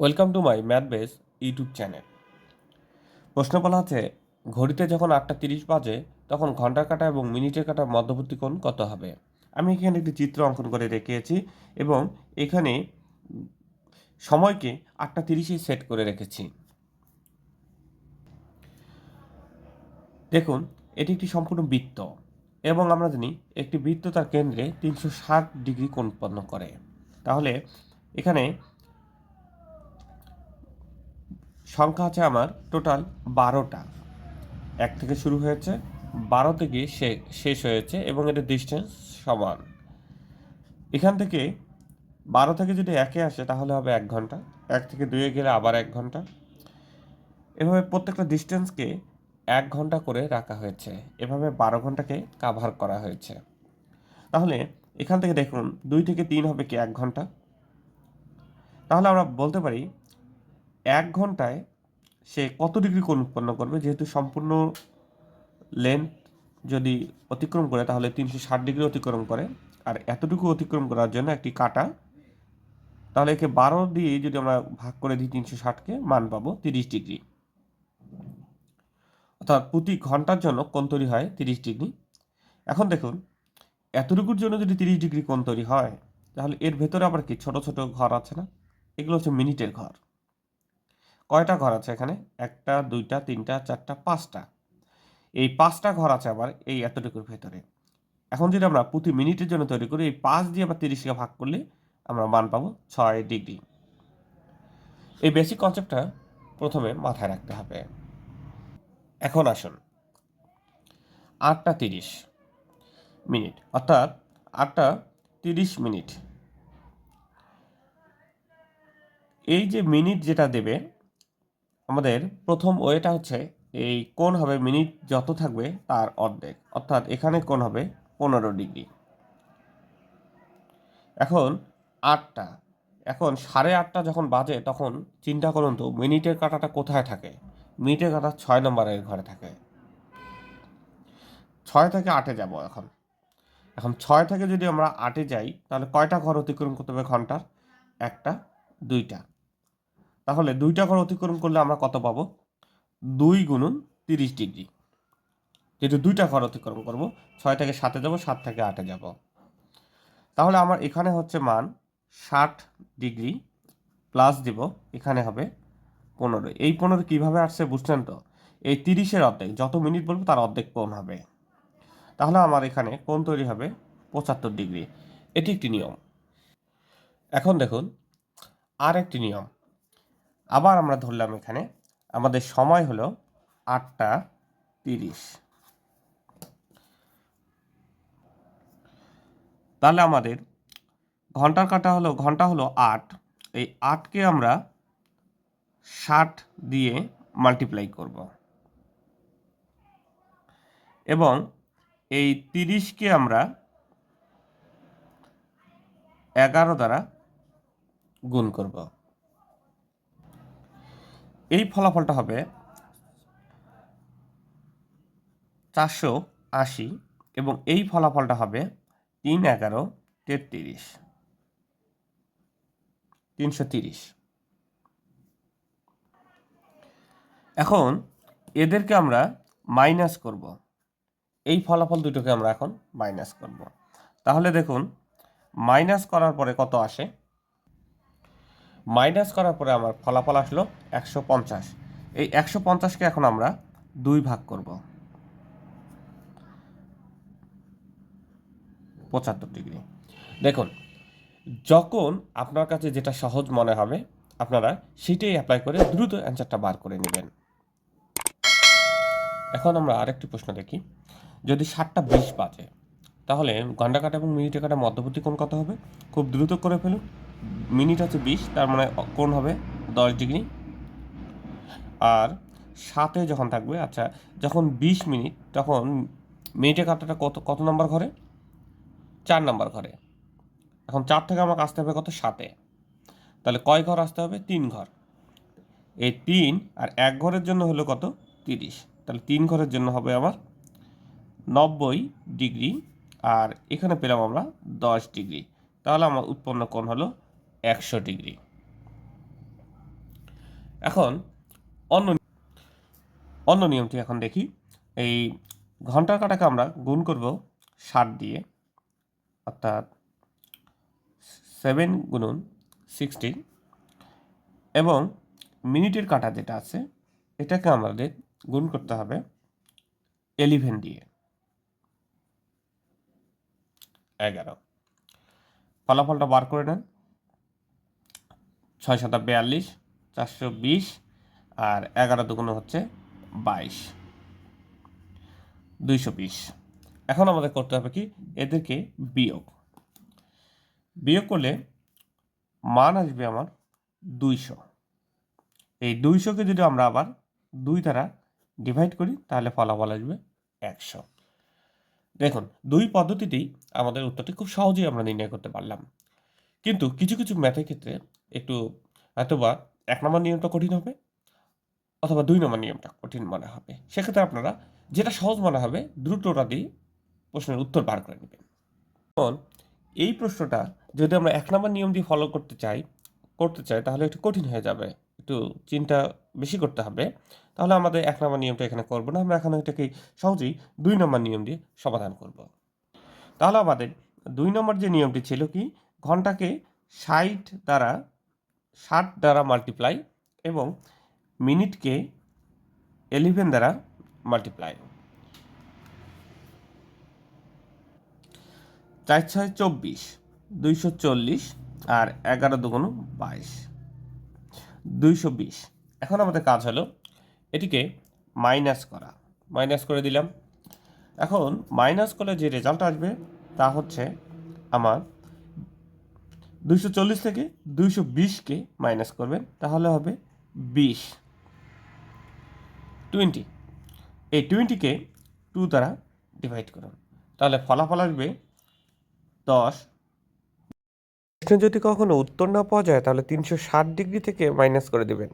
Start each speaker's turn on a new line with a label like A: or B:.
A: Welcome to my math base YouTube channel. প্রশ্ন বলা আছে ঘড়িতে যখন আটটা তিরিশ বাজে, তখন ঘণ্টার কাটা এবং মিনিটের কাটা মধ্যবর্তী কোণ কত হবে? আমি এখানে একটি চিত্র অঙ্কন করে রেখেছি এবং এখানে সময়কে আটটা তিরিশে সেট করে রেখেছি। দেখুন, এটি একটি সম্পূর্ণ বৃত্ত এবং আমরা জানি একটি বৃত্ত তার কেন্দ্রে তিনশো ষাট ডিগ্রি কোণ উৎপন্ন করে। তাহলে এখানে সংখ্যা আছে আমার টোটাল বারোটা। এক থেকে শুরু হয়েছে, বারো থেকে শেষ হয়েছে এবং এটার ডিস্টেন্স সমান। এখান থেকে বারো থেকে যদি একে আসে তাহলে হবে এক ঘণ্টা, এক থেকে দুয়ে গেলে আবার এক ঘণ্টা। এভাবে প্রত্যেকটা ডিস্টেন্সকে এক ঘণ্টা করে রাখা হয়েছে। এভাবে বারো ঘন্টাকে কাভার করা হয়েছে। তাহলে এখান থেকে দেখুন, দুই থেকে তিন হবে কি এক ঘণ্টা? তাহলে আমরা বলতে পারি এক ঘন্টায় সে কত ডিগ্রি কোণ উৎপন্ন করবে? যেহেতু সম্পূর্ণ লেন্থ যদি অতিক্রম করে, তাহলে তিনশো ষাট ডিগ্রি অতিক্রম করে। আর এতটুকু অতিক্রম করার জন্য একটি কাটা, তাহলে একে বারো দিয়ে যদি আমরা ভাগ করে দিই তিনশো ষাটকে, মান পাবো তিরিশ ডিগ্রি। অর্থাৎ প্রতি ঘণ্টার জন্য কোণ তৈরি হয় তিরিশ ডিগ্রি। এখন দেখুন, এতটুকুর জন্য যদি তিরিশ ডিগ্রি কোণ তৈরি হয়, তাহলে এর ভেতরে আবার কি ছোট ছোট ঘর আছে না? এগুলো হচ্ছে মিনিটের ঘর। কয়টা ঘর আছে এখানে? একটা, দুইটা, তিনটা, চারটা, পাঁচটা। এই পাঁচটা ঘর আছে আবার এই এতটুকুর ভেতরে। এখন যদি আমরা প্রতি মিনিটের জন্য তৈরি করি, এই পাঁচ দিয়ে আবার তিরিশকে ভাগ করলে আমরা মান পাবো ছয় ডিগ্রি। এই বেসিক কনসেপ্টটা প্রথমে মাথায় রাখতে হবে। এখন আসুন। আটটা তিরিশ মিনিট, অর্থাৎ আটটা তিরিশ মিনিট। এই যে মিনিট যেটা দেবে আমাদের প্রথম ওয়েটা হচ্ছে এই কোণ হবে মিনিট যত থাকবে তার অর্ধেক। অর্থাৎ এখানে কোণ হবে পনেরো ডিগ্রি। এখন আটটা। এখন সাড়ে আটটা যখন বাজে তখন চিন্তা করুন তো, মিনিটের কাঁটাটা কোথায় থাকে? মিনিটের কাঁটা ছয় নম্বরের ঘরে থাকে। ছয় থেকে আটে যাব এখন। এখন ছয় থেকে যদি আমরা আটে যাই, তাহলে কয়টা ঘর অতিক্রম করতে হবে ঘণ্টার? একটা, দুইটা। তাহলে দুইটা ঘর অতিক্রম করলে আমরা কত পাবো? দুই গুণন তিরিশ ডিগ্রি। যেহেতু দুইটা ঘর অতিক্রম করব, ছয় থেকে সাতে যাব, সাত থেকে আটে যাব। তাহলে আমার এখানে হচ্ছে মান ষাট ডিগ্রি প্লাস দিব, এখানে হবে পনেরো। এই পনেরো কীভাবে আসছে বুঝছেন তো? এই তিরিশের অর্ধেক, যত মিনিট বলব তার অর্ধেক কোণ হবে। তাহলে আমার এখানে কোণ তৈরি হবে পঁচাত্তর ডিগ্রি। এটি একটি নিয়ম। এখন দেখুন আর একটি নিয়ম। আবার আমরা ধরলাম এখানে, আমাদের সময় হলো আটটা তিরিশ। তাহলে আমাদের ঘণ্টার কাটা হলো, ঘণ্টা হলো আট। এই আটকে আমরা ষাট দিয়ে মাল্টিপ্লাই করব। এবং এই তিরিশকে আমরা এগারো দ্বারা গুণ করব। এই ফলাফলটা হবে চারশো আশি এবং এই ফলাফলটা হবে তিন এগারো তেত্রিশ। তিনশো তিরিশ। এখন এদেরকে আমরা মাইনাস করব। এই ফলাফল দুটোকে আমরা এখন মাইনাস করব। তাহলে দেখুন, মাইনাস করার পরে কত আসে? মাইনাস করার পরে আমার ফলাফল আসলো একশো পঞ্চাশ। এই একশো পঞ্চাশকে এখন আমরা দুই ভাগ করব। পঁচাত্তর ডিগ্রি। দেখুন, যখন আপনার কাছে যেটা সহজ মনে হবে, আপনারা সেটাই অ্যাপ্লাই করে দ্রুত অ্যান্সারটা বার করে নেবেন। এখন আমরা আরেকটি প্রশ্ন দেখি। যদি সাতটা বিশ বাজে, তাহলে ঘণ্টা কাটা এবং মিনিটে কাটা মধ্যবর্তী কোণ কত হবে? খুব দ্রুত করে ফেলুন। মিনিট হচ্ছে বিশ, তার মানে কোণ হবে দশ ডিগ্রি। আর সাতে যখন থাকবে আচ্ছা যখন বিশ মিনিট, তখন মিনিটে কাটাটা কত কত নম্বর ঘরে? চার নম্বর ঘরে। এখন চার থেকে আমাকে আসতে হবে কত? সাতে। তাহলে কয় ঘর আসতে হবে? তিন ঘর। এই তিন আর এক ঘরের জন্য হলো কত? তিরিশ। তাহলে তিন ঘরের জন্য হবে আমার নব্বই ডিগ্রি। আর এখানে পেলাম আমরা দশ ডিগ্রি। তাহলে আমার উৎপন্ন কোণ হলো একশো ডিগ্রি। এখন অন্য অন্য নিয়মটি এখন দেখি। এই ঘণ্টার কাটাকে আমরা গুণ করব ষাট দিয়ে, অর্থাৎ সেভেন গুণন সিক্সটি এবং মিনিটের কাটা যেটা আছে, এটাকে আমাদের গুণ করতে হবে এলিভেন দিয়ে। এগারো। ফলাফলটা বার করে নেন। ছয় শত বিয়াল্লিশ, চারশো বিশ আর এগারো দুগুণ হচ্ছে বাইশ। দুইশো বিশ। এখন আমাদের করতে হবে কি? এদেরকে বিয়োগ। বিয়োগ করলে মান আসবে আমার দুইশো। এই দুইশোকে যদি আমরা আবার দুই দ্বারা ডিভাইড করি, তাহলে ফলাফল আসবে একশো। দেখুন, দুই পদ্ধতিতেই আমাদের উত্তরটি খুব সহজেই আমরা নির্ণয় করতে পারলাম। কিন্তু কিছু কিছু ম্যাথের ক্ষেত্রে একটু হয়তোবা এক নম্বর নিয়মটা কঠিন হবে অথবা দুই নম্বর নিয়মটা কঠিন মনে হবে। সেক্ষেত্রে আপনারা যেটা সহজ মনে হবে দ্রুতটা দিয়ে প্রশ্নের উত্তর বার করে নেবেন। এখন এই প্রশ্নটা যদি আমরা এক নম্বর নিয়ম দিয়ে ফলো করতে চাই করতে চাই, তাহলে একটু কঠিন হয়ে যাবে। একটু চিন্তা বেশি করতে হবে। তাহলে আমাদের এক নম্বর নিয়মটা এখানে করব না, আমরা এখানে এটাকে সহজেই দুই নম্বর নিয়ম দিয়ে সমাধান করব। তাহলে আমাদের দুই নম্বর যে নিয়মটি ছিল কি? ঘন্টাকে ষাট দ্বারা ষাট দ্বারা মাল্টিপ্লাই এবং মিনিটকে এলিভেন দ্বারা মাল্টিপ্লাই চার ছয় চব্বিশ, দুইশো চল্লিশ আর এগারো দুগুণ বাইশ। দুইশো বিশ। এখন আমাদের কাজ হলো এটিকে মাইনাস করা। মাইনাস করে দিলাম। এখন মাইনাস করলে যে রেজাল্ট আসবে তা হচ্ছে আমার দুইশো চল্লিশ থেকে দুইশো বিশকে মাইনাস করবেন, তাহলে হবে বিশ। টোয়েন্টি এই টোয়েন্টিকে টু দ্বারা ডিভাইড করুন। তাহলে ফলাফল আসবে দশ। প্রশ্ন যদি কখনো উত্তর না পাওয়া যায়, তাহলে তিনশো ষাট ডিগ্রি থেকে মাইনাস করে দেবেন।